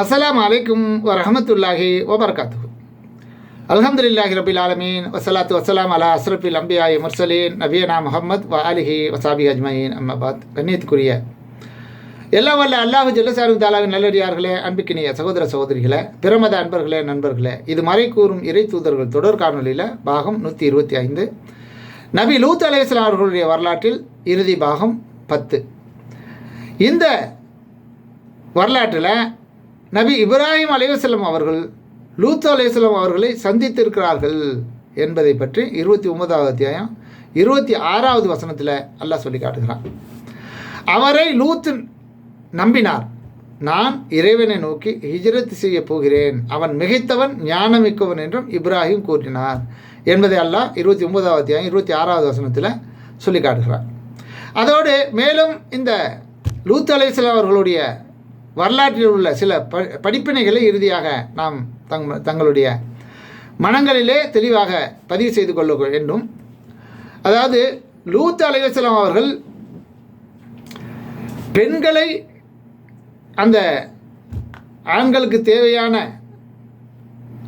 அஸ்லாம் அலைக்கும் வரஹமத்துல்லாஹி வபர்காத்து அல்ஹம்துலில்லாஹி ரபில் ஆலமீன். வசலாத்து வசலாம் அலா அஸ்ரபில் அம்பியாய் முர்சலீன். நபியனா முகமது வ அலிஹி வசாபி அஜ்மயின். அம்மபாத் கண்ணியத்துக்குரிய எல்லாம் வல்ல அல்லாஹு ஜல்லசாரு தாலாவின் நல்லடியார்களே அன்புக்கினிய சகோதர சகோதரிகளே பிரமத அன்பர்களே நண்பர்களே இது மறை கூறும் இறை தூதர்கள் தொடர் காணொலியில் பாகம் நூற்றி இருபத்தி ஐந்து. நபி லூத் அலையாஸ்லாம் அவர்களுடைய வரலாற்றில் இறுதி பாகம் பத்து. இந்த வரலாற்றில் நபி இப்ராஹிம் அலைவசல்லம் அவர்கள் லூத் அலைவசல்லம் அவர்களை சந்தித்திருக்கிறார்கள் என்பதை பற்றி இருபத்தி ஒன்பதாவது அத்தியாயம் இருபத்தி ஆறாவது வசனத்தில் அல்லாஹ் சொல்லி காட்டுகிறான். அவரை லூத் நம்பினார். நான் இறைவனை நோக்கி ஹிஜ்ரத் செய்ய போகிறேன். அவன் மிகைத்தவன் ஞானமிக்கவன் என்றும் இப்ராஹிம் கூறினார் என்பதை அல்லாஹ் இருபத்தி ஒன்பதாவது அத்தியாயம் இருபத்தி ஆறாவது வசனத்தில் சொல்லி காட்டுகிறார் அதோடு மேலும் இந்த லூத் அலைசல் அவர்களுடைய வரலாற்றில் உள்ள சில ப படிப்பினைகளை இறுதியாக நாம் தங் தங்களுடைய மனங்களிலே தெளிவாக பதிவு செய்து கொள்ள வேண்டும். அதாவது லூத் அலைவசலாம் அவர்கள் பெண்களை அந்த ஆண்களுக்கு தேவையான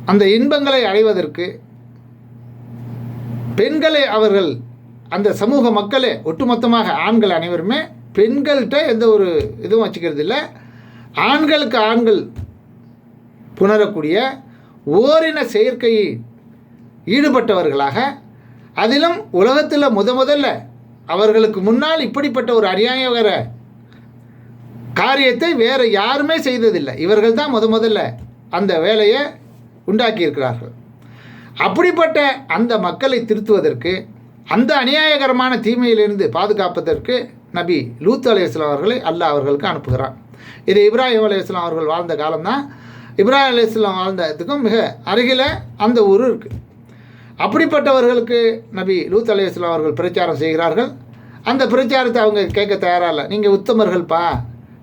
அந்த இன்பங்களை அடைவதற்கு பெண்களை அவர்கள் அந்த சமூக மக்களே ஒட்டுமொத்தமாக ஆண்கள் அனைவருமே பெண்கள்கிட்ட எந்த ஒரு இதுவும் வச்சுக்கிறது இல்லை ஆண்களுக்கு ஆண்கள் புணரக்கூடிய ஓரின செயற்கையில் ஈடுபட்டவர்களாக அதிலும் உலகத்தில் முத முதல்ல அவர்களுக்கு முன்னால் இப்படிப்பட்ட ஒரு அநியாயகர காரியத்தை வேறு யாருமே செய்ததில்லை. இவர்கள் தான் முத முதல்ல அந்த வேலையை உண்டாக்கியிருக்கிறார்கள். அப்படிப்பட்ட அந்த மக்களை திருத்துவதற்கு அந்த அநியாயகரமான தீமையிலிருந்து பாதுகாப்பதற்கு நபி லூத் அலையாஸ்லாம் அவர்களை அல்லாஹ் அவர்களுக்கு அனுப்புகிறான். இது இப்ராஹிம் அலையாஸ்லாம் அவர்கள் வாழ்ந்த காலம்தான். இப்ராஹிம் வாழ்ந்த வாழ்ந்ததுக்கும் மிக அருகில் அந்த ஊர் இருக்குது அப்படிப்பட்டவர்களுக்கு நபி லூத் அலையாஸ்லாம் அவர்கள் பிரச்சாரம் செய்கிறார்கள். அந்த பிரச்சாரத்தை அவங்க கேட்க தயாராக இல்லை. நீங்கள் உத்தமர்கள்ப்பா.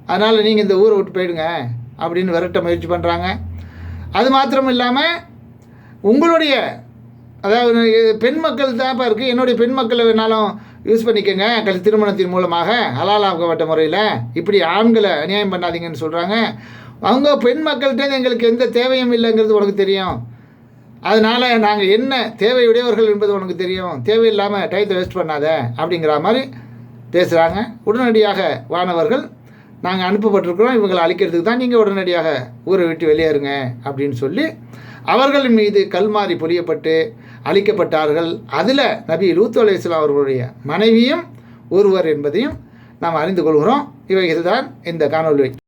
அதனால் நீங்கள் இந்த ஊரை விட்டு போயிடுங்க அப்படின்னு விரட்ட முயற்சி பண்ணுறாங்க அது மாத்திரம் இல்லாமல் உங்களுடைய அதாவது பெண் மக்கள் தான்ப்பா இருக்குது என்னுடைய பெண் மக்களை வேணாலும் யூஸ் பண்ணிக்கோங்க. கல் திருமணத்தின் மூலமாக ஹலாலாக்கப்பட்ட முறையில். இப்படி ஆண்களை அநியாயம் பண்ணாதீங்கன்னு சொல்கிறாங்க அவங்க பெண் மக்கள்கிட்ட எங்களுக்கு எந்த தேவையும் இல்லைங்கிறது உனக்கு தெரியும். அதனால் நாங்கள் என்ன தேவையுடையவர்கள் என்பது உனக்கு தெரியும். தேவையில்லாமல் டயத்தை வேஸ்ட் பண்ணாத அப்படிங்கிற மாதிரி பேசுகிறாங்க உடனடியாக வானவர்கள் நாங்கள் அனுப்பப்பட்டிருக்கிறோம். இவங்களை அழிக்கிறதுக்கு தான் நீங்கள் உடனடியாக ஊரை விட்டு வெளியேறுங்க அப்படின்னு சொல்லி அவர்கள் மீது கல்மாறி பொழியப்பட்டு அழிக்கப்பட்டார்கள். அதில் நபி லூத் அலையாம் அவர்களுடைய மனைவியும் ஒருவர் என்பதையும் நாம் அறிந்து கொள்கிறோம். இவை இதுதான் இந்த காணொலி